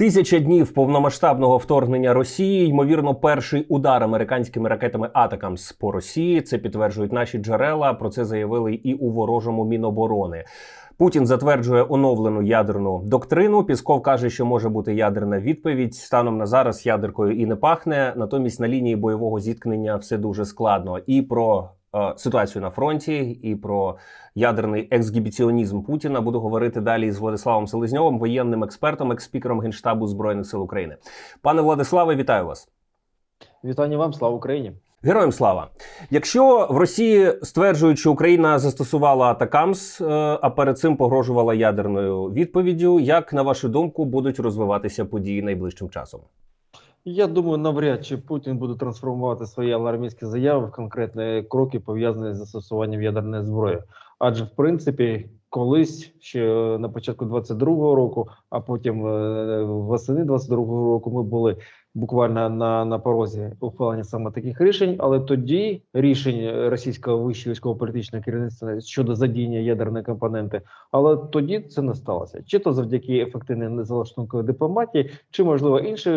Тисяча днів повномасштабного вторгнення Росії. Ймовірно, перший удар американськими ракетами Атакамс по Росії. Це підтверджують наші джерела. Про це заявили і у ворожому міноборони. Путін затверджує оновлену ядерну доктрину. Пісков каже, що може бути ядерна відповідь. Станом на зараз ядеркою і не пахне. Натомість на лінії бойового зіткнення все дуже складно. І про ситуацію на фронті, і про ядерний ексгібіціонізм Путіна буду говорити далі з Владиславом Селезньовим, воєнним експертом, експікером генштабу збройних сил України. Пане Владиславе, вітаю вас. Вітання вам, слава Україні. Героям слава! Якщо в Росії стверджують, що Україна застосувала Атакамс, е, а перед цим погрожувала ядерною відповіддю, як на вашу думку будуть розвиватися події найближчим часом? Я думаю, навряд чи Путін буде трансформувати свої алармійські заяви в конкретні кроки, пов'язані з застосуванням ядерної зброї. Адже, в принципі, колись ще на початку 22-го року, а потім е, восени 22-го року, ми були буквально на, на порозі ухвалення саме таких рішень. Але тоді рішень російського вищого військово-політичного керівництва щодо задіяння ядерної компоненти, але тоді це не сталося. Чи то завдяки ефективній незалаштунковій дипломатії, чи можливо інші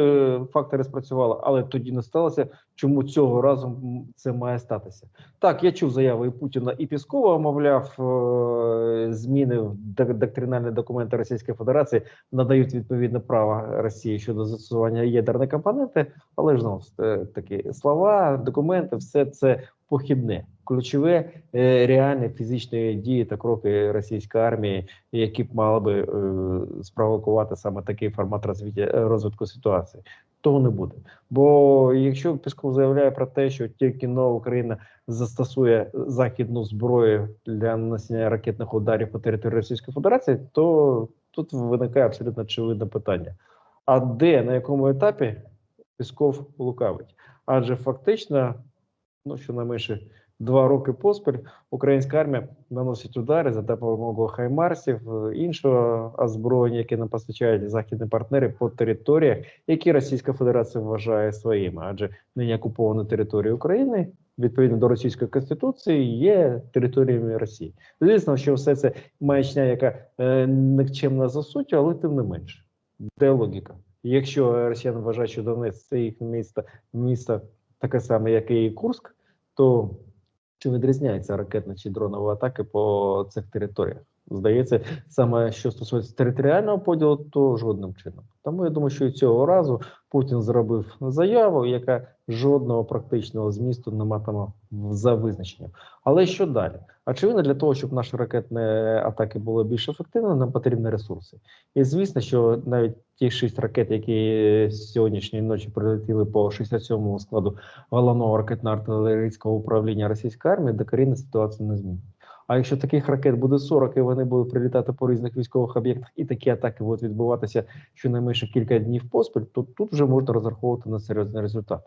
фактори спрацювали, але тоді не сталося. Чому цього разу це має статися? Так, я чув заяви і Путіна і Піскова, мовляв, е, зміни в доктринальні документи Російської Федерації надають відповідне право Росії щодо застосування ядерної компоненти, але ж знову е, слова, документи, все це похідне. Ключове е, реальні фізичні дії та кроки російської армії, які б мали би е, спровокувати саме такий формат розвиття розвитку ситуації. Того не буде. Бо якщо Пісков заявляє про те, що тільки нова Україна застосує західну зброю для нанесення ракетних ударів по території Російської Федерації, то тут виникає абсолютно очевидне питання: а де на якому етапі Пісков лукавить? Адже фактично, ну що найменше два роки поспіль, українська армія наносить удари за допомогою хаймарсів, іншого озброєння, яке нам постачають західні партнери по територіях, які Російська Федерація вважає своїми, адже нині окуповані території України. Відповідно до російської конституції є територіями Росії. Звісно, що все це маячня, яка е, нікчемна за суттю, але тим не менше. Де логіка? Якщо росіяни вважають, що Донець це їх місто, місто таке саме, як і Курск, то чи відрізняється ракетна чи дронова атаки по цих територіях? Здається, саме що стосується територіального поділу, то жодним чином. Тому я думаю, що і цього разу Путін зробив заяву, яка жодного практичного змісту не матиме за визначенням. Але що далі? Очевидно, для того, щоб наші ракетні атаки були більш ефективними, нам потрібні ресурси. І звісно, що навіть ті шість ракет, які сьогоднішньої ночі прилетіли по 67-му складу головного ракетно-артилерійського управління російської армії, докорінно ситуацію не змінить. А якщо таких ракет буде 40 і вони будуть прилітати по різних військових об'єктах, і такі атаки будуть відбуватися щонайменше кілька днів поспіль, то тут вже можна розраховувати на серйозний результат.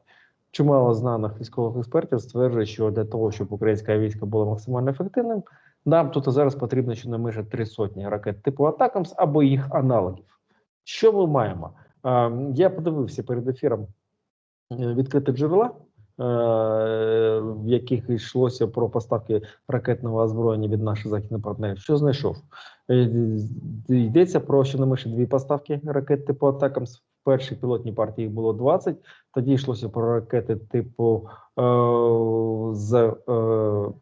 Чимало знаних військових експертів стверджує, що для того, щоб українське військо було максимально ефективним, нам тут зараз потрібно щонайменше три сотні ракет типу Атакамс або їх аналогів. Що ми маємо? Я подивився перед ефіром е, відкриті джерела, в яких йшлося про поставки ракетного озброєння від наших західних партнерів. Що знайшов? Е, Йдеться про щонайменше дві поставки ракет типу Атакамс. В першій пілотній партії їх було 20, тоді йшлося про ракети типу е, з е,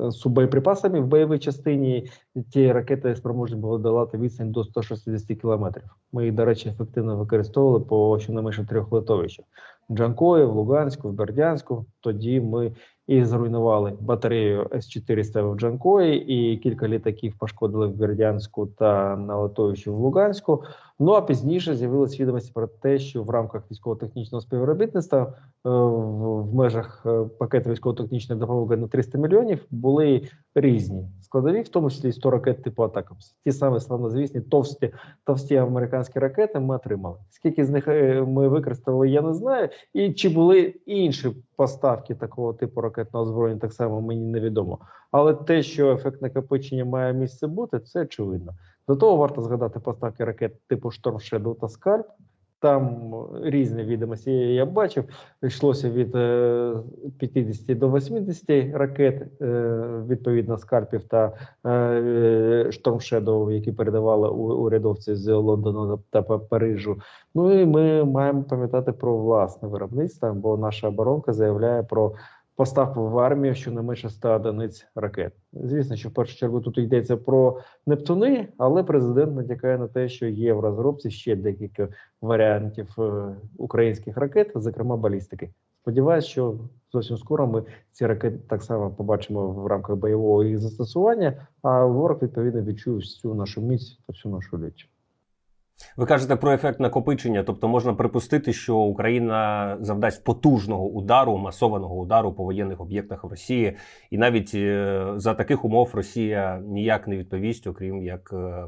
з боєприпасами в бойовій частині. Ті ракети спроможні були долати відстань до 160 кілометрів. Ми їх, до речі, ефективно використовували по щонайменше трьох литовищах: Джанкої, в Луганську, в Бердянську. Тоді ми і зруйнували батарею С-400 в Джанкої, і кілька літаків пошкодили в Бердянську та на литовищі в Луганську. Ну а пізніше з'явилися відомості про те, що в рамках військово-технічного співробітництва е, в, межах е, пакету військово-технічної допомоги на 300 мільйонів були різні складові, в тому числі 100 ракет типу Атакамс. Ті самі славнозвісні товсті товсті американські ракети ми отримали. Скільки з них е, ми використали, я не знаю. І чи були інші поставки такого типу ракетного озброєння, так само мені невідомо. Але те, що ефект накопичення має місце бути, це очевидно. До того варто згадати поставки ракет типу Storm Shadow та Скальп, Там різні відомості я бачив. Йшлося від е, 50 до 80 ракет, е, відповідно скальпів та е, штормшедов, які передавали урядовці з Лондону та Парижу. Ну і ми маємо пам'ятати про власне виробництво, бо наша оборонка заявляє про поставку в армію щонайменше 100 одиниць ракет. Звісно, що в першу чергу тут йдеться про Нептуни, але президент натякає на те, що є в розробці ще декілька варіантів е, українських ракет, зокрема балістики. Сподіваюсь, що зовсім скоро ми ці ракети так само побачимо в рамках бойового їх застосування, а ворог відповідно відчує всю нашу міць та всю нашу лють. Ви кажете про ефект накопичення, тобто можна припустити, що Україна завдасть потужного удару, масованого удару по воєнних об'єктах в Росії, і навіть е, за таких умов Росія ніяк не відповість, окрім як е,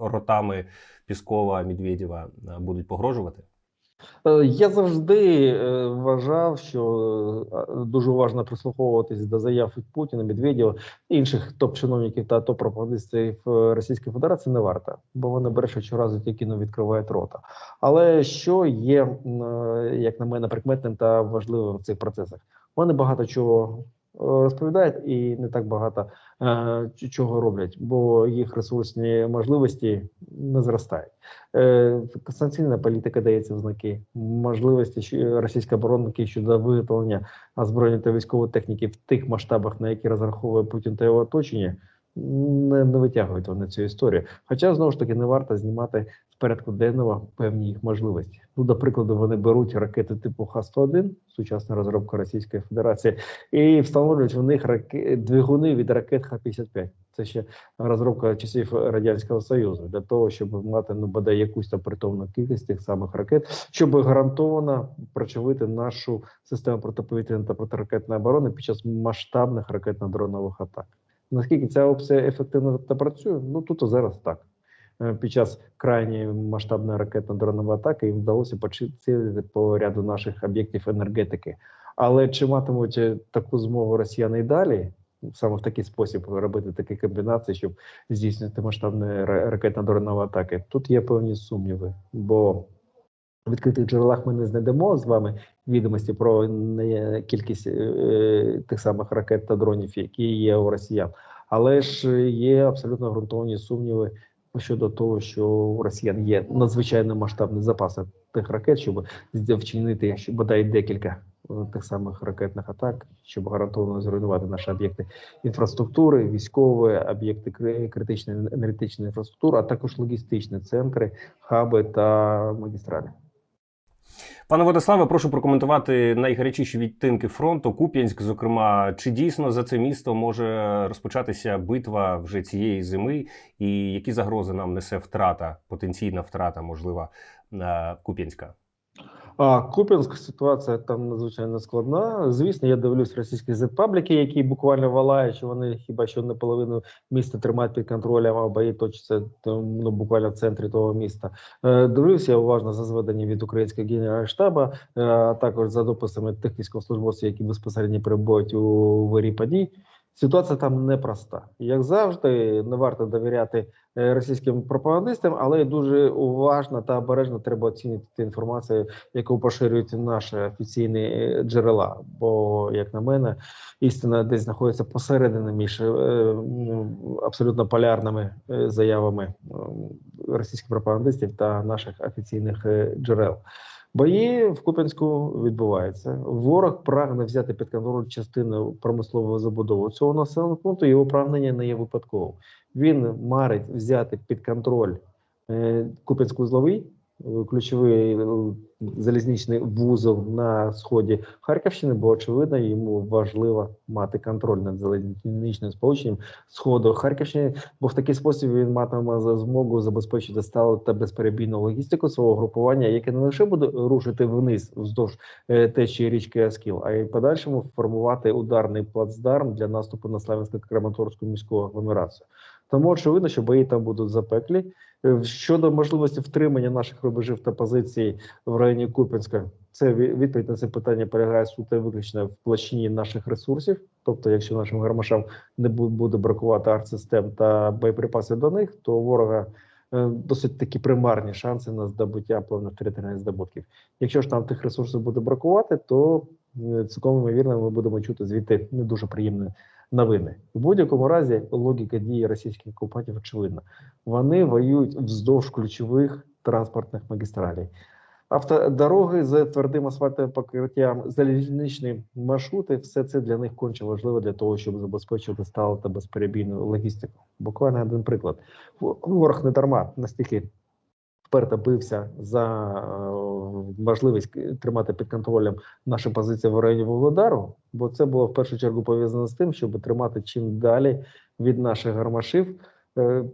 ротами Піскова, Медведєва е, будуть погрожувати. Е, Я завжди е, вважав, що е, дуже важливо прислуховуватись до заяв від Путіна, Медведєва, інших топ-чиновників та топ-пропагандистів е, Російської Федерації не варто, бо вони брешуть щоразу тільки не відкривають рота. Але що є, як на мене, прикметним та важливим в цих процесах? Вони багато чого розповідають і не так багато е, чого роблять, бо їх ресурсні можливості не зростають. Е, санкційна політика дається в знаки можливості російської оборонки щодо виготовлення озброєння та військової техніки в тих масштабах, на які розраховує Путін та його оточення, не, не витягують вони цю історію. Хоча знову ж таки не варто знімати з порядку денного певні їх можливості. Ну, до прикладу, вони беруть ракети типу Х-101, сучасна розробка Російської Федерації, і встановлюють в них раке... двигуни від ракет Х-55. Це ще розробка часів радянського союзу для того, щоб мати ну бодай якусь там притомну кількість тих самих ракет, щоб гарантовано прочавити нашу систему протиповітряної та протиракетної оборони під час масштабних ракетно-дронових атак. Наскільки ця опція ефективно та працює? Ну тут зараз так. Е, Під час крайньої масштабної ракетно-дронової атаки їм вдалося поцілити по ряду наших об'єктів енергетики. Але чи матимуть е, таку змогу росіяни і далі? Саме в такий спосіб робити такі комбінації, щоб здійснити масштабні ра- ракетно-дронові атаки. Тут є певні сумніви, бо відкритих джерелах ми не знайдемо з вами відомості про кількість е, тих самих ракет та дронів, які є у росіян. Але ж є абсолютно ґрунтовні сумніви щодо того, що у росіян є надзвичайно масштабні запаси тих ракет, щоб вчинити бодай декілька е, тих самих ракетних атак, щоб гарантовано зруйнувати наші об'єкти інфраструктури, військові об'єкти кри- критичної енергетичної інфраструктури, а також логістичні центри, хаби та магістралі. Пане Владиславе, прошу прокоментувати найгарячіші відтинки фронту. Куп'янськ, зокрема, чи дійсно за це місто може розпочатися битва вже цієї зими, і які загрози нам несе втрата, потенційна втрата, можлива е, Куп'янська? А Куп'янськ ситуація там надзвичайно складна. Звісно, я дивлюсь російські зетпабліки, які буквально валають, що вони хіба що не половину міста тримають під контролем, а бої точаться там, ну, буквально в центрі того міста. Е, дивлюся уважно за зведення від українського генеральштабу, е, а також за дописами тих військовослужбовців, які безпосередньо перебувають у вирі подій. Ситуація там непроста. Як завжди, не варто довіряти е, російським пропагандистам, але дуже уважно та обережно треба оцінити інформацію, яку поширюють наші офіційні е, джерела. Бо, як на мене, істина десь знаходиться посередині між е, абсолютно полярними заявами російських пропагандистів та наших офіційних джерел. Бої в Куп'янську відбуваються. Ворог прагне взяти під контроль частину промислового забудову цього населеного пункту. Його прагнення не є випадковим. Він марить взяти під контроль е, Куп'янську узловий, е, ключовий е, залізничний вузол на сході Харківщини, бо очевидно йому важливо мати контроль над залізничним сполученням сходу Харківщини, бо в такий спосіб він матиме за змогу забезпечити сталу та безперебійну логістику свого групування, яке не лише буде рушити вниз вздовж е, течії річки Аскіл, а й подальшому формувати ударний плацдарм для наступу на Славянсько-Краматорську міську агломерацію. Тому очевидно, що бої там будуть запеклі. Е, Щодо можливості втримання наших рубежів та позицій в районі Купінська, це відповідь на це питання полягає суто виключно в площині наших ресурсів. Тобто, якщо нашим гармашам не буде бракувати артсистем та боєприпасів до них, то ворога досить такі примарні шанси на здобуття певних територіальних здобутків. Якщо ж там тих ресурсів буде бракувати, то е, цілком ймовірно ми будемо чути звідти не дуже приємні новини. В будь-якому разі логіка дії російських окупантів очевидна. Вони воюють вздовж ключових транспортних магістралей. Автодороги з твердим асфальтовим покриттям, залізничні маршрути, все це для них конче важливо для того, щоб забезпечувати сталу та безперебійну логістику. Буквально один приклад. Ворог не дарма настільки вперто бився за е, можливість тримати під контролем наші позиції в районі Вугледару, бо це було в першу чергу пов'язано з тим, щоб тримати чим далі від наших гармашів е,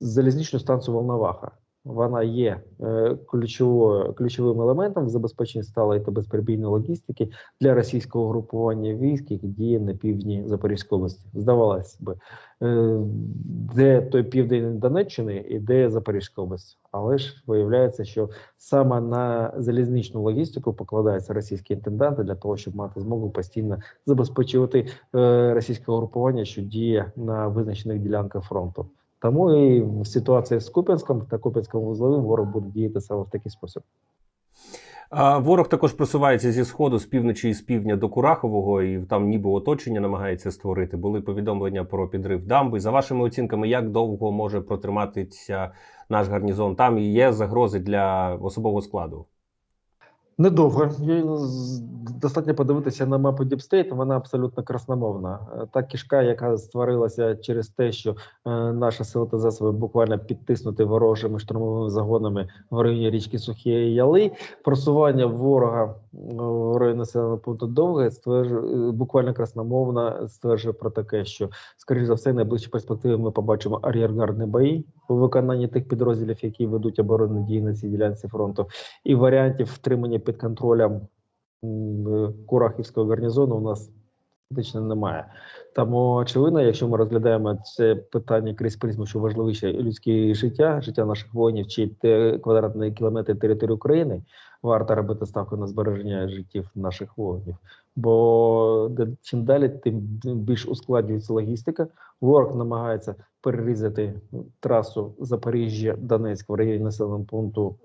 залізничну станцію Волноваха. Вона є е, ключовою ключовим елементом в забезпеченні сталої та безперебійної логістики для російського групування військ, яке діє на півдні Запорізької області. Здавалось би, е, де той південь Донеччини і де Запорізька область. Але ж виявляється, що саме на залізничну логістику покладаються російські інтенданти для того, щоб мати змогу постійно забезпечувати е, російське групування, що діє на визначених ділянках фронту. Тому і в ситуації з Куп'янськом та Куп'янським вузловим ворог буде діяти саме в такий спосіб. А ворог також просувається зі сходу, з півночі і з півдня до Курахового, і там ніби оточення намагається створити. Були повідомлення про підрив дамби. За вашими оцінками, як довго може протриматися наш гарнізон? Там і є загрози для особового складу. Недовго. Достатньо подивитися на мапу Діпстейт, вона абсолютно красномовна. Е, Та кишка, яка створилася через те, що е, наші сили та засоби буквально підтиснуті ворожими штурмовими загонами в районі річки Сухі Яли, просування ворога е, в районі населеного пункту Довге стверджує, буквально красномовно стверджує про таке, що, скоріш за все, в найближчій перспективі ми побачимо ар'єргардні бої у виконанні тих підрозділів, які ведуть оборонні дії на цій ділянці фронту, і варіантів втримання під контролем Курахівського гарнізону у нас фактично немає. Тому очевидно, якщо ми розглядаємо це питання крізь призму, що важливіше людське життя, життя наших воїнів чи квадратні кілометри території України, варто робити ставку на збереження життів наших воїнів. Бо чим далі, тим більш ускладнюється логістика. Ворог намагається перерізати трасу Запоріжжя Донецьк в районі населеного пункту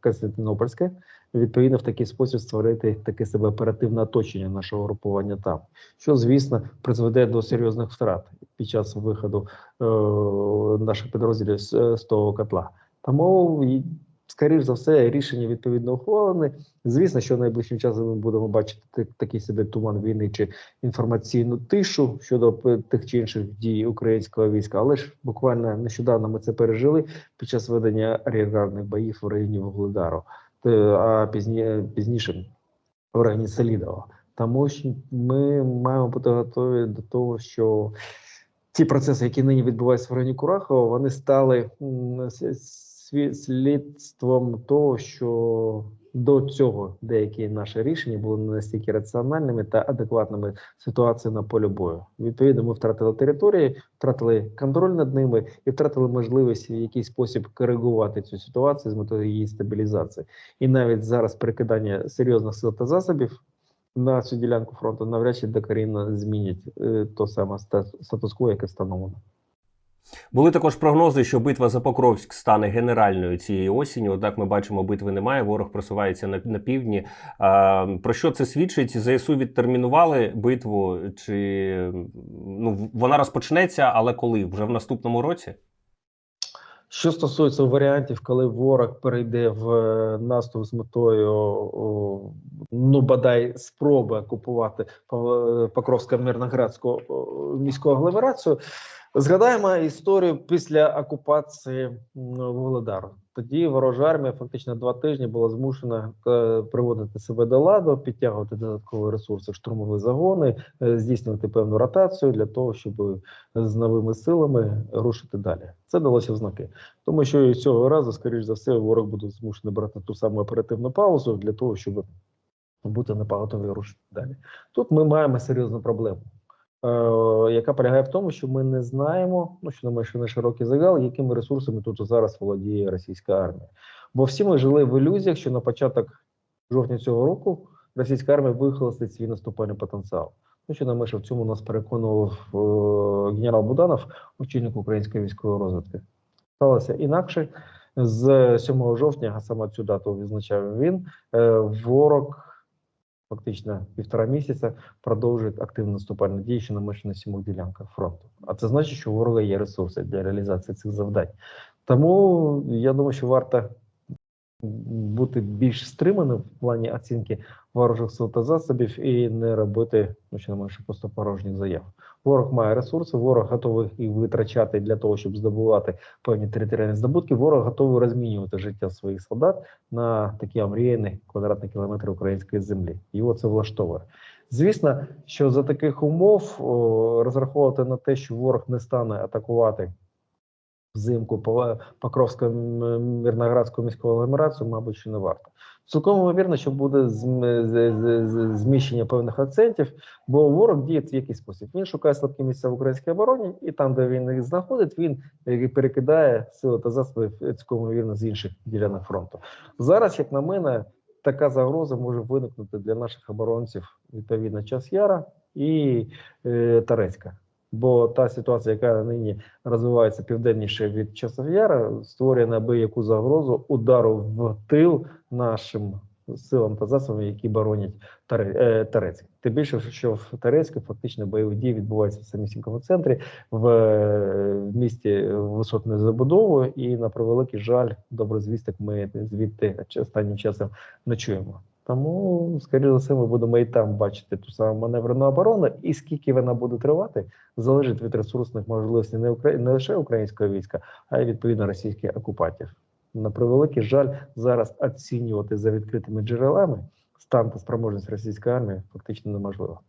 Константинопольське. Відповідно, в такий спосіб створити таке себе оперативне оточення нашого групування там, що звісно призведе до серйозних втрат під час виходу е, наших підрозділів з, з того котла. Тому скоріш за все, рішення відповідно ухвалене. Звісно, що найближчим часом ми будемо бачити такий собі туман війни чи інформаційну тишу щодо тих чи інших дій українського війська. Але ж буквально нещодавно ми це пережили під час ведення ар'єргарних боїв в районі Вугледару, а пізні, пізніше в районі Селідова. Тому що ми маємо бути готові до того, що ті процеси, які нині відбуваються в районі Курахова, вони стали слідством того, що до цього деякі наші рішення були не настільки раціональними та адекватними ситуації на полі бою. Відповідно, ми втратили території, втратили контроль над ними і втратили можливість в якийсь спосіб коригувати цю ситуацію з метою її стабілізації. І навіть зараз перекидання серйозних сил та засобів на цю ділянку фронту навряд чи докорінно змінять е, то саме ста- статус-кво, яке встановлено. Були також прогнози, що битва за Покровськ стане генеральною цієї осінню. Однак ми бачимо, битви немає. Ворог просувається на, на півдні. А, про що це свідчить? ЗСУ відтермінували битву, чи ну вона розпочнеться, але коли? Вже в наступному році? Що стосується варіантів, коли ворог перейде в е, наступ з метою ну бодай спроби окупувати Пав- Покровсько мирноградську міську агломерацію, згадаємо історію після окупації м, Вугледару. Тоді ворожа армія фактично два тижні була змушена е, приводити себе до ладу, підтягувати додаткові ресурси, штурмові загони, е, здійснювати певну ротацію для того, щоб з новими силами рушити далі. Це далося в знаки. Тому що і цього разу, скоріш за все, ворог буде змушений брати ту саму оперативну паузу для того, щоб бути напаготові рушити далі. Тут ми маємо серйозну проблему, е, яка полягає в тому, що ми не знаємо, ну що на що не широкий загал, якими ресурсами тут зараз володіє російська армія. Бо всі ми жили в ілюзіях, що на початок жовтня цього року російська армія вихолостить свій наступальний потенціал. Ну, що на що в цьому нас переконував е, генерал Буданов, очільник української військової розвідки. Сталося інакше. З 7 жовтня, а саме цю дату відзначав він, е, ворог фактично півтора місяця продовжують активно наступальні дії, що на на сімох ділянках фронту. А це значить, що у ворога є ресурси для реалізації цих завдань. Тому я думаю, що варто бути більш стриманим в плані оцінки ворожих сил та засобів і не робити, ну що не менше, просто порожніх заяв. Ворог має ресурси, ворог готовий їх витрачати для того, щоб здобувати певні територіальні здобутки. Ворог готовий розмінювати життя своїх солдат на такі омріяні квадратні кілометри української землі. Його це влаштовує. Звісно, що за таких умов о, розраховувати на те, що ворог не стане атакувати взимку по Покровську Мирноградську міську агломерацію, мабуть, що не варто. Цілком ймовірно, що буде зміщення певних акцентів, бо ворог діє в який спосіб. Він шукає слабкі місця в українській обороні, і там, де він їх знаходить, він е, перекидає сили та засоби е, цілком ймовірно з інших ділянок фронту. Зараз, як на мене, така загроза може виникнути для наших оборонців відповідно час Яра і е, Тарецька. Бо та ситуація, яка нині розвивається південніше від часов Яра, створює неабияку загрозу удару в тил нашим силам та засобам, які боронять Таре- е, Тарецьк. Тим більше, що в Тарецьку фактично бойові дії відбуваються в самісінькому центрі, в, е, місті висотною забудовою, і на превеликий жаль, добре звісток ми звідти останнім часом не чуємо. Тому, скоріше за все, ми будемо і там бачити ту саму маневрену оборону, і скільки вона буде тривати, залежить від ресурсних можливостей не, Украї... не лише українського війська, а й відповідно російських окупантів. На превеликий жаль, зараз оцінювати за відкритими джерелами стан та спроможність російської армії фактично неможливо.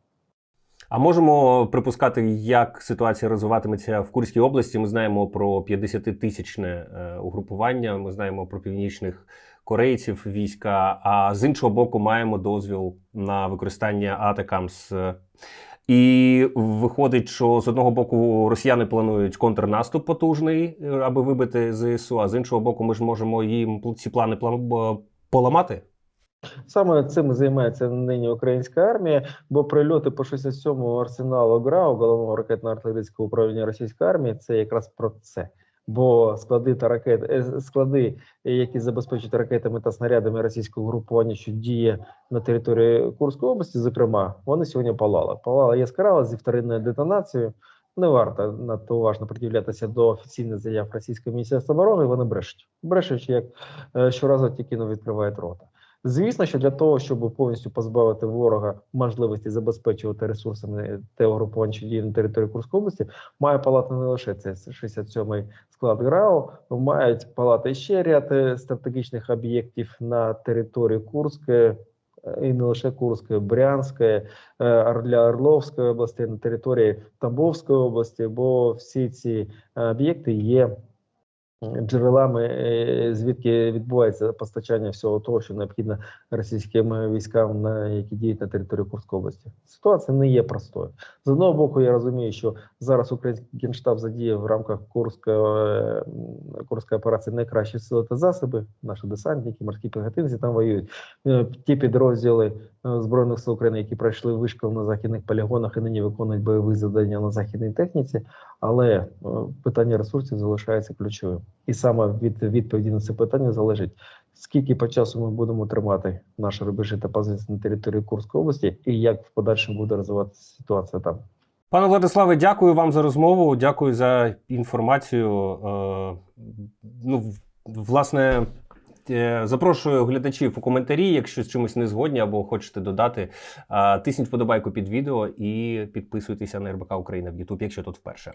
А можемо припускати, як ситуація розвиватиметься в Курській області. Ми знаємо про 50-тисячне е, угрупування. Ми знаємо про північних корейців війська. А з іншого боку, маємо дозвіл на використання атакамс. І виходить, що з одного боку росіяни планують контрнаступ потужний, е, аби вибити ЗСУ, а з іншого боку, ми ж можемо їм ці плани план- поламати. Саме цим займається нині українська армія, бо прильоти по 67-му арсеналу ГРАУ, головного ракетно-артилерійського управління російської армії, це якраз про це. Бо склади та ракет, е, склади, які забезпечують ракетами та снарядами російського групування, що діє на території Курської області, зокрема, вони сьогодні палали. Палала яскраво зі вторинною детонацією. Не варто надто уважно приділятися до офіційних заяв російського міністерства оборони. Вони брешуть. Брешуть, як е, щоразу тільки не відкривають рота. Звісно, що для того, щоб повністю позбавити ворога можливості забезпечувати ресурсами те угрупування, що на території Курської області, має палати не лише це 67-й склад ГРАУ, мають палати ще ряд е, стратегічних об'єктів на території Курської. е, І не лише Курської, Брянської, е, Орля Орловської області, на території Тамбовської області, бо всі ці об'єкти є джерелами, е, звідки відбувається постачання всього того, що необхідно російським військам, на які діють на території Курської області. Ситуація не є простою. З одного боку, я розумію, що зараз український генштаб задіє в рамках Курської, е, Курської операції найкращі сили та засоби. Наші десантники, морські пехотинці там воюють. Е, Ті підрозділи збройних сил України, які пройшли вишкіл на західних полігонах і нині виконують бойові завдання на західній техніці. Але е, питання ресурсів залишається ключовим. І саме від відповіді на це питання залежить, скільки по часу ми будемо тримати наші рубежі та позиції на території Курської області, і як в подальшому буде розвиватися ситуація там. Пане Владиславе, дякую вам за розмову. Дякую за інформацію. Е, ну, власне, е, запрошую глядачів у коментарі, якщо з чимось не згодні або хочете додати. Е, Тисніть вподобайку під відео і підписуйтеся на РБК Україна в YouTube, якщо тут вперше.